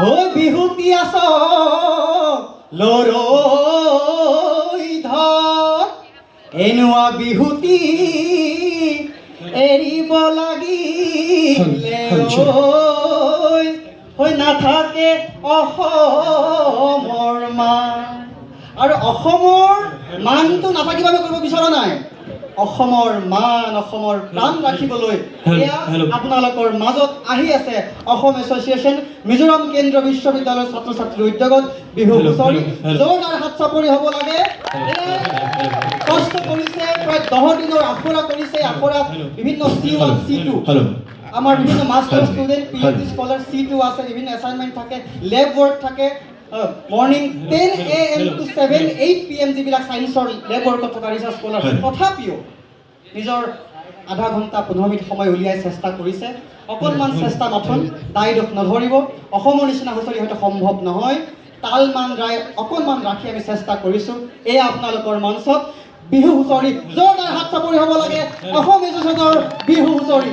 হৈ বিহুতি আছ লৰৈ ধৰ এনেকুৱা বিহুতি এৰিব লাগিলে হৈ নাথাকে অসমৰ মান। আৰু অসমৰ মানটো নাথাকিব আমি কৰিব বিচৰা নাই। অসমৰ মান অসমৰ প্ৰাণ ৰাখিবলৈ এয়া আপোনালোকৰ মাজত আহি আছে অসম এছ'চিয়েশ্যন মিজোৰাম কেন্দ্ৰীয় বিশ্ববিদ্যালয়ৰ ছাত্ৰ ছাত্ৰীৰ উদ্যোগত বিহু হুঁচৰি। জোৰদাৰ হাত চাপৰি হ'ব লাগে। কষ্ট কৰিছে প্ৰায় দহ দিনৰ আখৰা কৰিছে আখৰাত বিভিন্ন চি ওৱান চি টু আমাৰ বিভিন্ন master student P H D scholar C two আছে বিভিন্ন এছাইনমেণ্ট থাকে লেব ৱৰ্ক থাকে morning ten A M to seven eight P M যিবিলাক ছায়েন্সৰ লেব ৱৰ্কত থকা ৰিচাৰ্চ স্কলাৰ তথাপিও নিজৰ আধা ঘণ্টা পোন্ধৰ মিনিট সময় উলিয়াই চেষ্টা কৰিছে। অকণমান চেষ্টা মাথোন দায় দোষ নধৰিব। অসমৰ নিচিনা হুঁচৰি হয়তো সম্ভৱ নহয়। তাল মান ৰায় অকণমান ৰাখি আমি চেষ্টা কৰিছোঁ। এয়া আপোনালোকৰ মঞ্চত বিহু হুঁচৰি জোৰদাৰ হাত চাপৰি হ'ব লাগে। অসম এছ'চিয়েশ্যনৰ বিহু হুঁচৰি।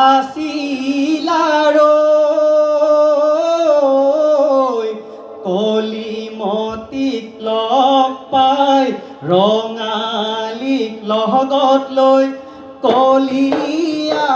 আছিলাৰো কলিমতিক লগ পাই ৰঙালীক লগত লৈ কলিয়া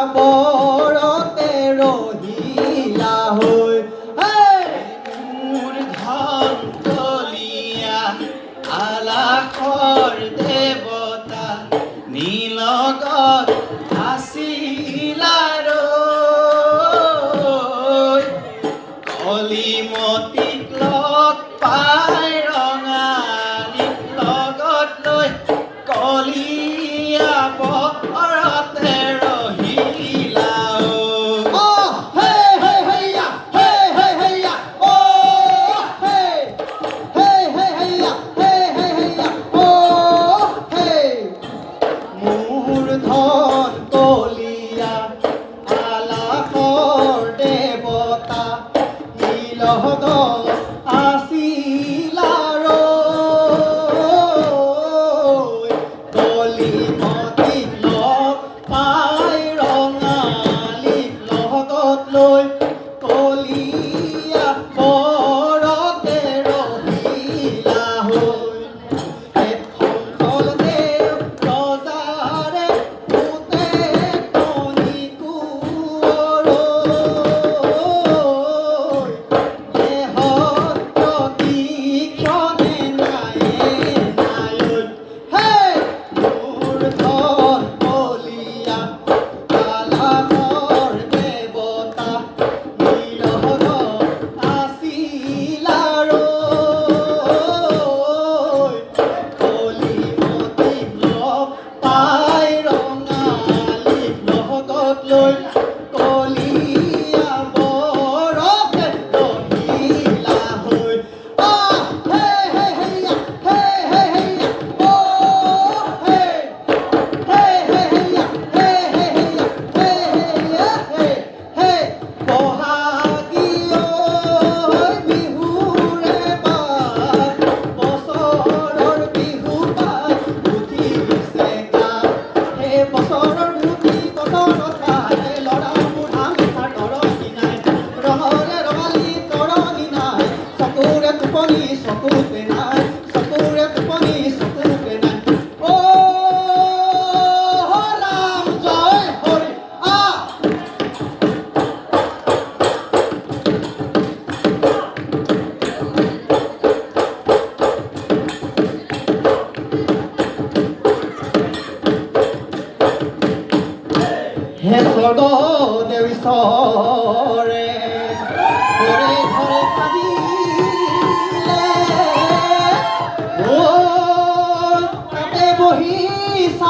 Lord.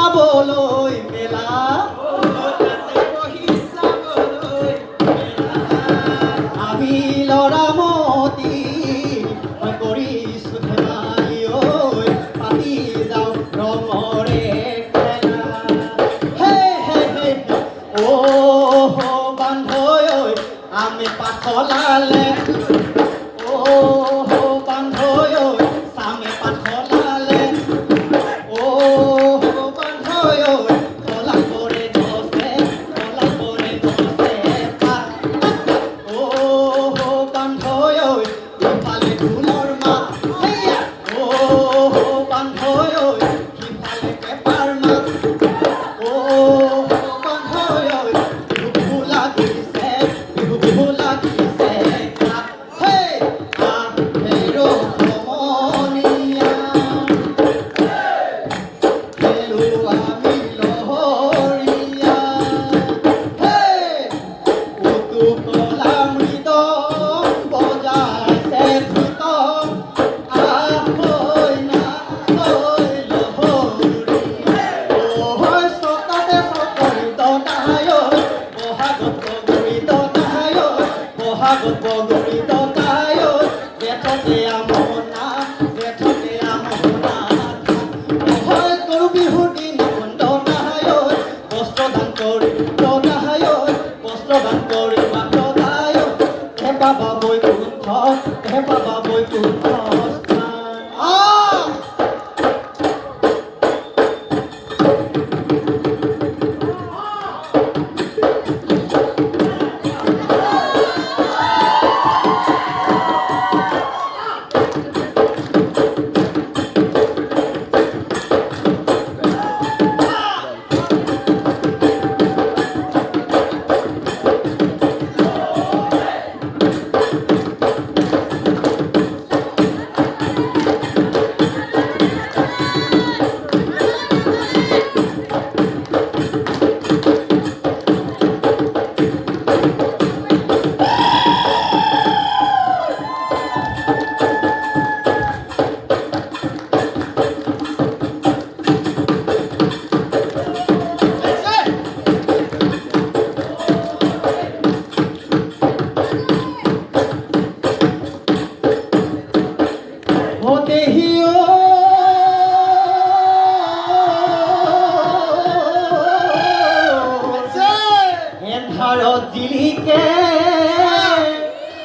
বলো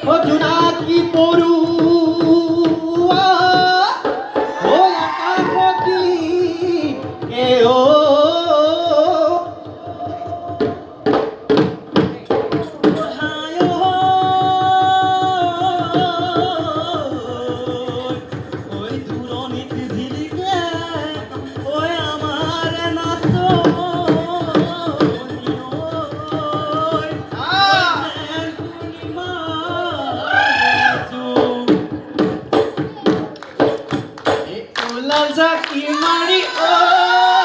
অধুনা কি পড়ু Lazak imani oh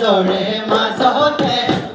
জোরে মা সহে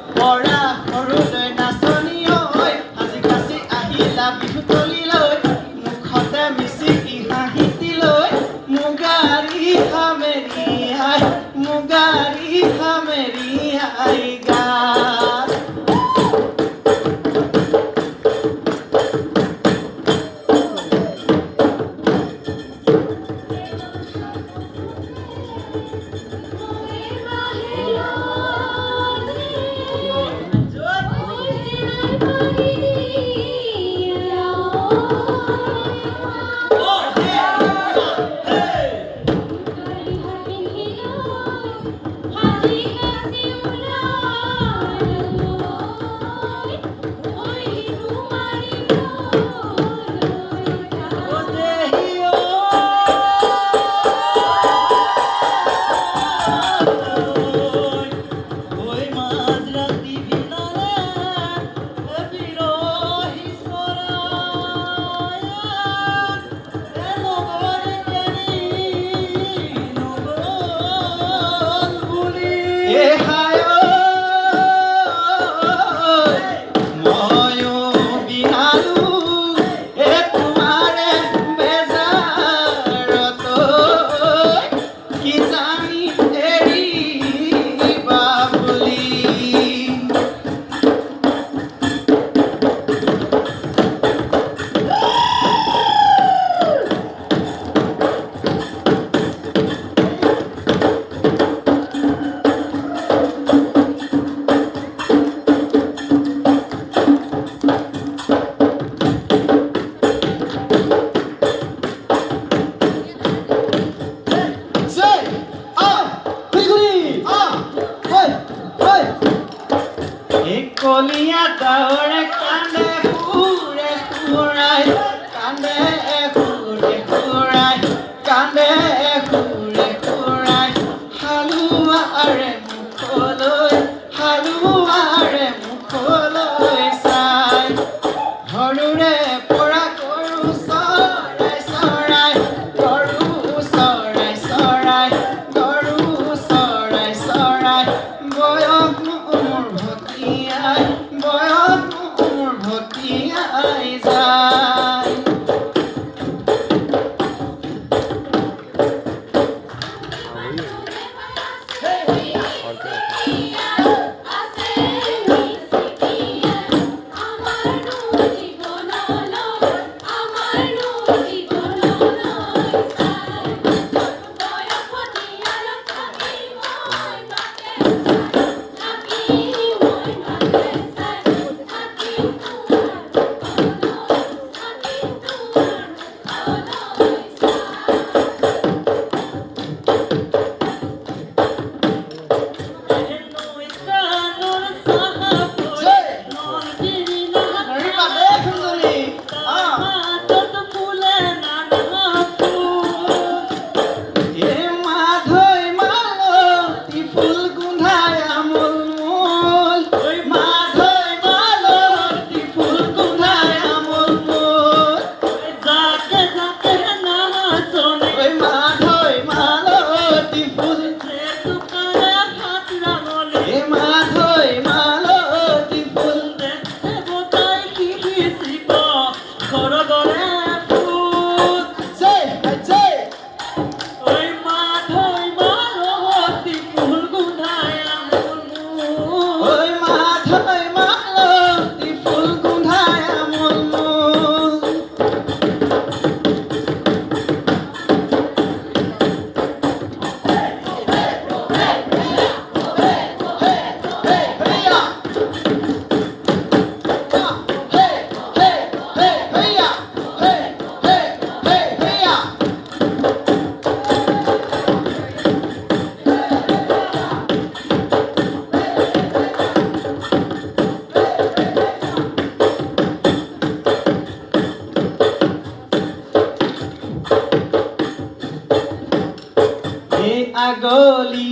আগলি,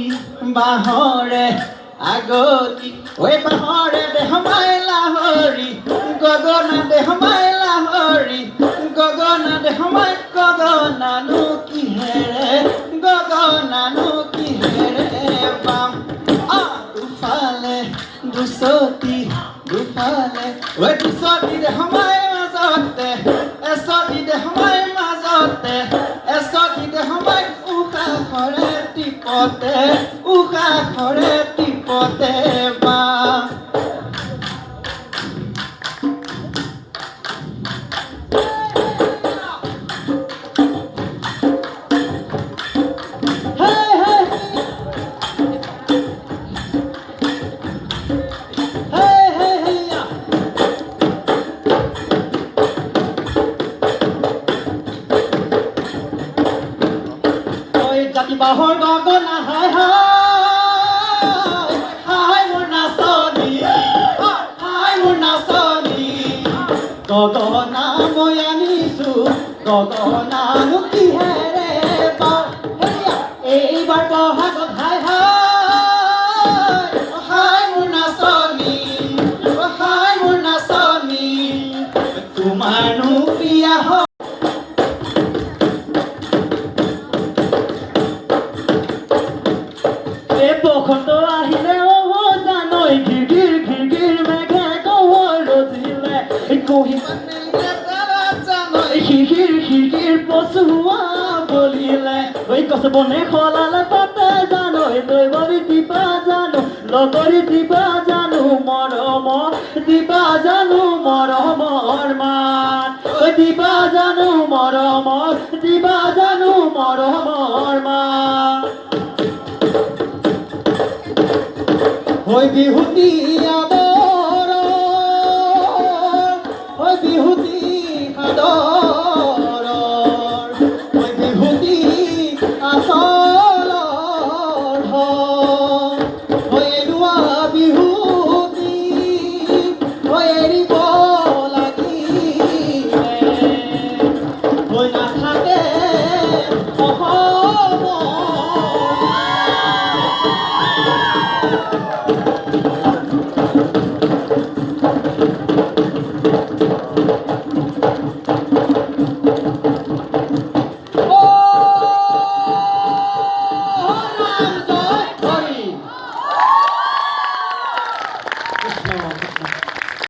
বাঁহৰে আগলি। ঐ বাঁহৰে দেহ মাইলা হৰি, গগনা দেহ মাইলা হৰি। গগনা দেহ মাই গগনানো কিহেৰে গগনানো কিহেৰে পাম। আ, দুফালে দুচতি, দুফালে। ঐ দুচতি দেহ মাই no te. গগনা মই আনিছো গগনানো কিহেৰে পাওঁ পচুৱা বলিলে ঐ গছ বনে সলালে পাতে জানৈ দৈৱৰী দিবা জানো লগৰী দিবা জানো মৰম দিবা জানো মাত ঐ দিবা জানো মৰমৰ দিবা জানো মৰমৰ মাত হৈ বিহুতি